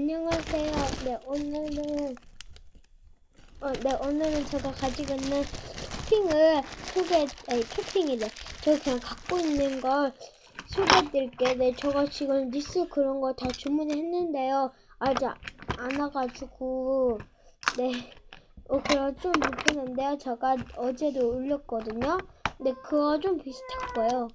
안녕하세요. 네, 오늘은 어, 네, 오늘은 제가 가지고 있는 토핑을 소개, 아니, 토핑이래. 저 그냥 갖고 있는 걸 소개해드릴게요. 네, 제가 지금 니스 그런 거 다 주문했는데요. 아직 안 와가지고, 네. 어, 그럼 좀 불편한데요. 제가 어제도 올렸거든요. 근데 그거 좀 비슷할 거예요.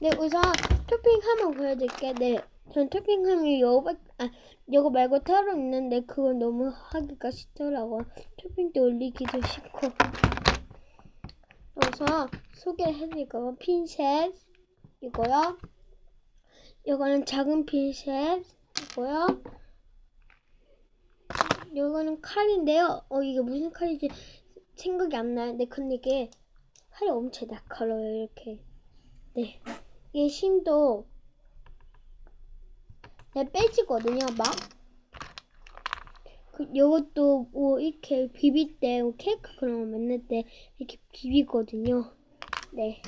네, 우선 토핑하면 보여드릴게요. 네, 전 토핑하면 요거, 아, 요거 말고 따로 있는데 그건 너무 하기가 싫더라고요. 토핑도 올리기도 싫고. 우선 소개해드릴 거 핀셋 이거요. 요거는 작은 핀셋이고요. 요거는 칼인데요. 어, 이게 무슨 칼인지 생각이 안 나는데 근데 이게 칼이 엄청 날카로워요. 이렇게. 네. 이게 심도 네, 빼지거든요, 막. 그, 요것도 뭐 이렇게 비빌 때, 뭐 케이크 그런 거 만들 때 이렇게 비비거든요. 네.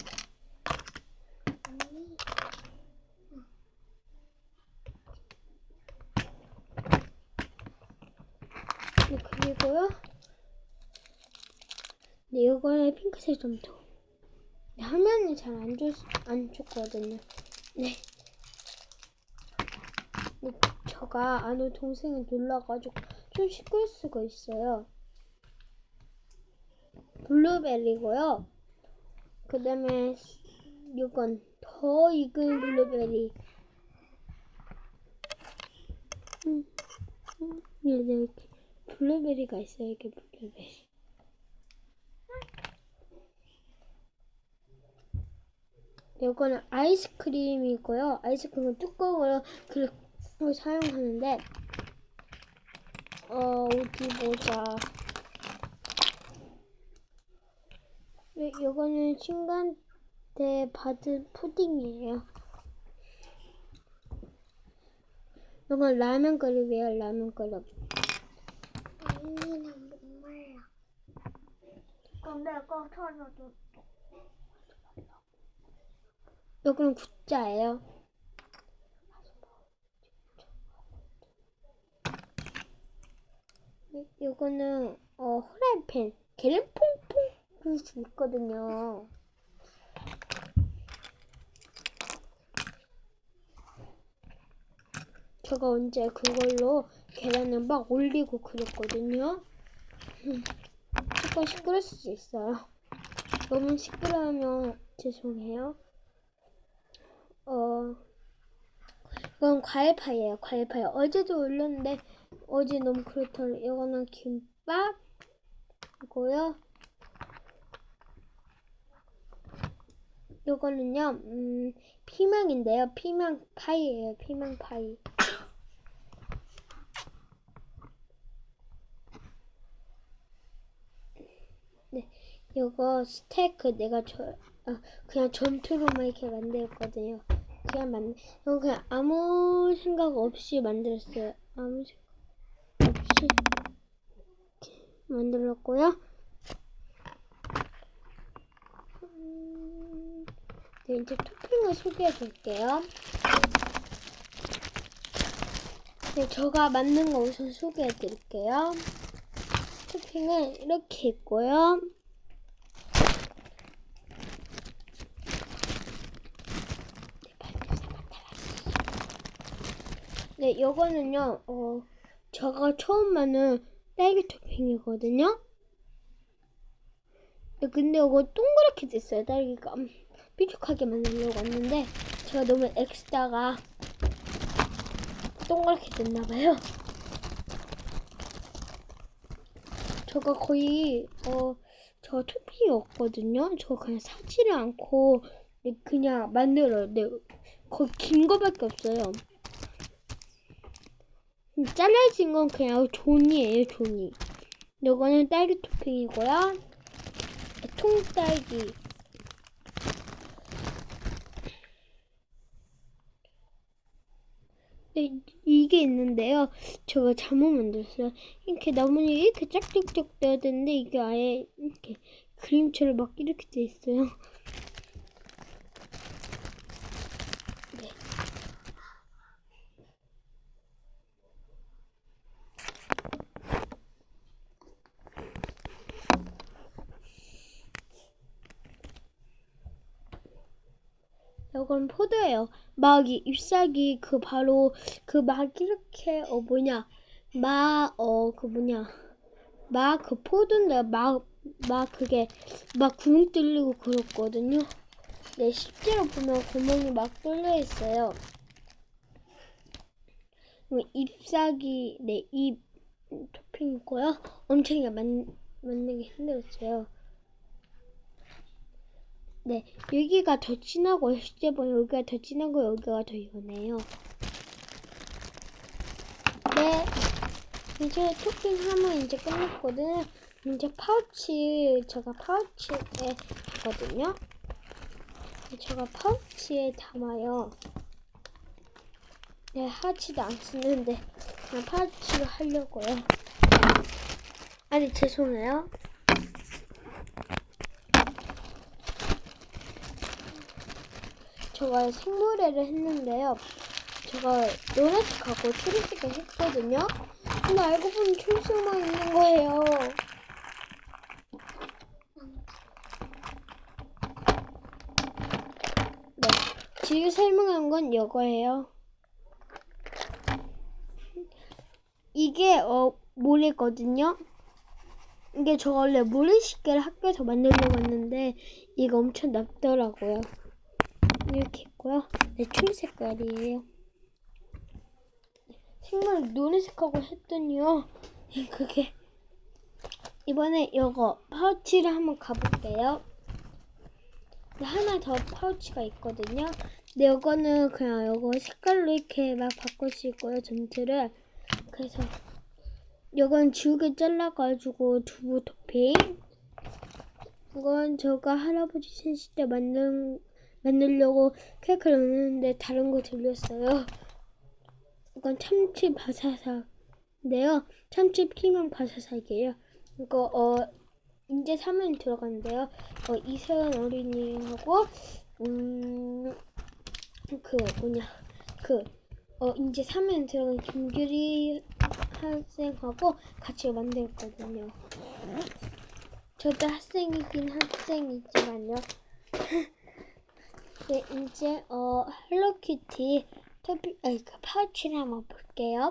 네, 그리고요. 네, 이거는 핑크색 좀 더. 네, 화면이 잘 안 좋, 안 좋거든요. 네. 네, 제가 아는 동생이 놀라가지고 좀 시끄러울 수가 있어요. 블루베리고요. 그 다음에 이건 더 익은 블루베리. 음, 음, 네, 네, 이렇게 블루베리가 있어요. 이게 블루베리. 이거는 아이스크림이고요. 아이스크림은 뚜껑으로 그 사용하는데 어 어디 보자. 네, 이거는 친구한테 받은 푸딩이에요. 이건 라면 그릇이에요. 라면 그릇. 언니는 목말라. 근데 꼭 터져도 이거는 굿자예요. 네, 이거는 어 후라이팬 기름 퐁퐁 부을 수 있거든요. 제가 언제 그걸로 계란을 막 올리고 그랬거든요. 음, 조금 시끄러울 수 있어요. 너무 시끄러우면 죄송해요. 어, 이건 과일파이예요. 과일파이. 어제도 올렸는데 어제 너무 그렇더라고요. 이거는 김밥이고요. 이거는요, 음, 피망인데요. 피망 파이예요. 피망 파이. 네, 이거 스테이크 내가 저, 아, 그냥 전투로만 이렇게 만들었거든요. 그냥 만, 이건 그냥 아무 생각 없이 만들었어요. 아무 생각 없이 만들었고요. 음, 네, 이제 토핑을 소개해 줄게요. 네, 제가 만든 거 우선 소개해 드릴게요. 토핑은 이렇게 있고요. 네, 요거는요, 어, 제가 처음 만든 딸기 토핑이거든요. 네, 근데 이거 동그랗게 됐어요, 딸기가. 음, 삐죽하게 만들려고 했는데, 제가 너무 엑스다가 동그랗게 됐나봐요. 제가 거의, 어, 저 토핑이 없거든요. 저 그냥 사지를 않고, 네, 그냥 만들어요. 네, 거의 긴 거밖에 없어요. 음, 잘라진 건 그냥 종이에요, 종이. 이거는 딸기 토핑이고요. 통딸기. 네, 이게 있는데요. 제가 잘못 만들었어요. 이렇게 나뭇잎 이렇게 짝짝짝 떠야 되는데 이게 아예 이렇게 그림처럼 막 이렇게 돼 있어요. 이건 포도예요. 막이 잎사귀 그 바로 그 막 이렇게 어 뭐냐 막어그 뭐냐 막 그 포도인데 막 막 그게 막 구멍 뚫리고 그렇거든요. 네 실제로 보면 구멍이 막 뚫려 있어요. 그리고 잎사귀 네잎 토핑이고요. 엄청 만 만들기 힘들었어요. 네, 여기가 더 진하고 실제 보면 여기가 더 진하고 여기가 더 연해요. 네, 이제 토핑 하면 이제 끝났거든요. 이제 파우치 제가 파우치에 하거든요. 제가 파우치에 담아요. 네, 하지도 않쓰는데 그냥 파우치로 하려고요. 아니 죄송해요. 제가 생노래를 했는데요. 제가 노란색하고 초록색을 했거든요. 근데 알고 보니 초록색만 있는 거예요. 네, 지금 설명한 건 이거예요. 이게 어 모래거든요. 이게 저 원래 모래시계를 학교에서 만들려고 했는데 이거 엄청 낫더라고요. 이렇게 있고요. 네, 출 색깔이에요. 생물 노란색하고 했더니요. 그게 이번에 이거 파우치를 한번 가볼게요. 네, 하나 더 파우치가 있거든요. 근데 이거는 그냥 이거 색깔로 이렇게 막 바꿀 수 있고요. 전체를. 그래서 이건 지우개 잘라가지고 두부 토핑. 이건 제가 할아버지 생신 때 만든 만들려고 케이크를 만드는데 다른 거 들렸어요. 이건 참치 바사삭인데요. 참치 피망 바사삭이에요. 이거 어 이제 사면 들어가는데요. 어 이세은 어린이하고 음그 뭐냐 그 어 이제 사면 들어간 김규리 학생하고 같이 만들었거든요. 저도 학생이긴 학생이지만요. 네, 이제 어 헬로키티 토피 그 파우치를 한번 볼게요.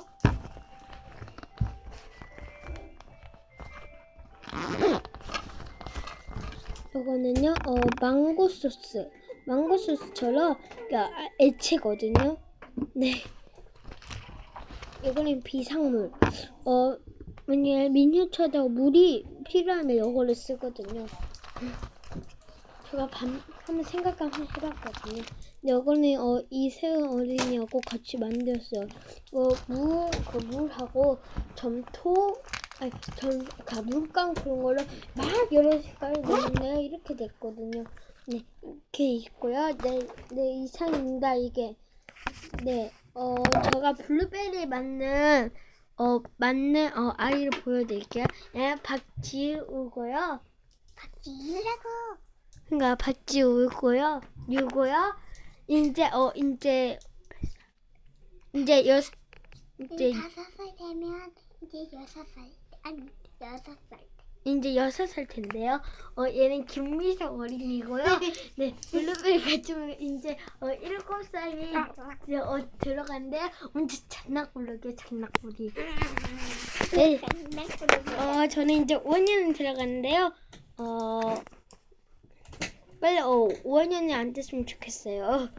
이거는요, 어 망고 소스, 망고 소스처럼 그러니까 액체거든요. 네. 이거는 비상물. 어 만약 미니어처다 물이 필요하면 이거를 쓰거든요. 제가 밤 한번 생각 한번 해봤거든요. 근데 이거는 어 이세은 어린이하고 같이 만들었어요. 어 물 그 물하고 점토 아니 점 그 물감 그런 걸로 막 여러 색깔을 넣는데 이렇게 됐거든요. 네 이렇게 있고요. 네 네 이상입니다 이게. 네 어 제가 블루베리 맞는 어 맞는 어 아이를 보여드릴게요. 네 박지우고요. 박지유라고. 그러니까 받지 울고요. 유고요. 이제 어 이제 이제 여 이제 이제 다섯 살 되면 이제 여섯 살 아니 여섯 살. 이제 여섯 살 텐데요. 어 얘는 김미성 어린이고요. 네 블루베리 같은 이제 어 일곱 살이 이제 어 들어간대요. 엄청 장난꾸러기 장난꾸리. 네. 어 저는 이제 5년 들어갔는데요. 어 빨리 어 5학년이 안 됐으면 좋겠어요.